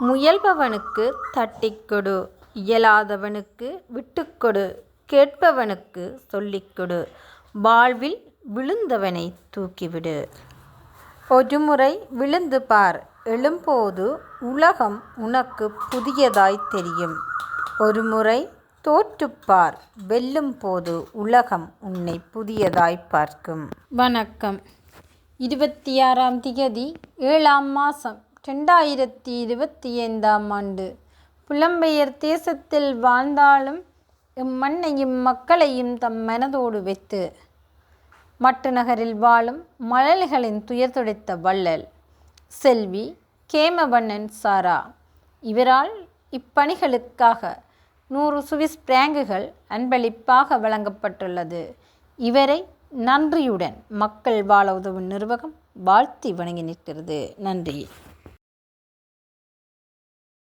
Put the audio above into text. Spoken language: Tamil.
முயல்பவனுக்கு தட்டிக்கொடு இயலாதவனுக்கு விட்டுக்கொடு கேட்பவனுக்கு சொல்லிக்கொடு வாழ்வில் விழுந்தவனை தூக்கிவிடு. ஒருமுறை விழுந்து பார் எழும்போது உலகம் உனக்கு புதியதாய் தெரியும். ஒருமுறை தோற்றுப்பார் வெல்லும் போது உலகம் உன்னை புதியதாய் பார்க்கும். வணக்கம். இருபத்தி ஆறாம் திகதி ஏழாம் மாதம் ரெண்டாயிரத்தி இருபத்தி ஐந்தாம் ஆண்டு. புலம்பெயர் தேசத்தில் வாழ்ந்தாலும் இம்மண்ணையும் மக்களையும் தம் மனதோடு வைத்து மட்டு நகரில் வாழும் மலல்களின் துயர் துடைத்த வள்ளல் செல்வி கேமவண்ணன் சாரா. இவரால் இப்பணிகளுக்காக நூறு சுவிஸ் பிராங்குகள் அன்பளிப்பாக வழங்கப்பட்டுள்ளது. இவரை நன்றியுடன் மக்கள் வாழ உதவும் நிர்வாகம் வாழ்த்தி வணங்கி நிற்கிறது. நன்றி.